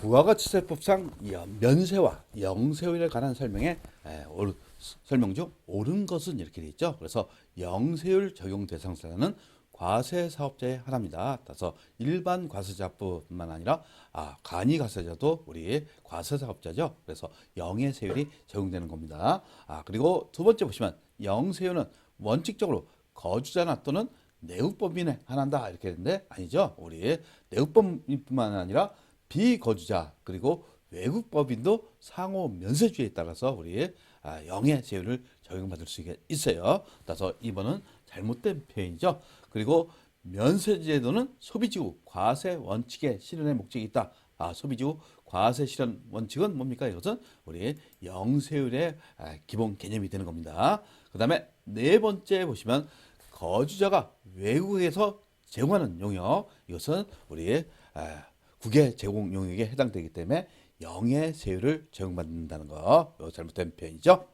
부가가치세법상 면세와 영세율에 관한 설명에 설명 중 옳은 것은 이렇게 되어 있죠. 그래서 영세율 적용 대상자는 과세 사업자의 하나입니다. 따라서 일반 과세자뿐만 아니라 아, 간이 과세자도 우리 과세 사업자죠. 그래서 영의 세율이 적용되는 겁니다. 아, 그리고 두 번째 보시면 영세율은 원칙적으로 거주자나 또는 내국법인에 한한다 이렇게 되는데 아니죠. 우리 내국법인뿐만 아니라 비거주자 그리고 외국 법인도 상호 면세주의에 따라서 우리 아, 영의 세율을 적용받을 수 있어요. 따라서 이번은 잘못된 표현이죠. 그리고 면세제도는 소비지구 과세 원칙의 실현의 목적이 있다. 아, 소비지구 과세 실현 원칙은 뭡니까? 이것은 우리 영세율의 아, 기본 개념이 되는 겁니다. 그 다음에 네 번째 보시면 거주자가 외국에서 제공하는 용역 이것은 우리 아, 국외 제공 용역에 해당되기 때문에 영의 세율을 적용받는다는 거 잘못된 표현이죠.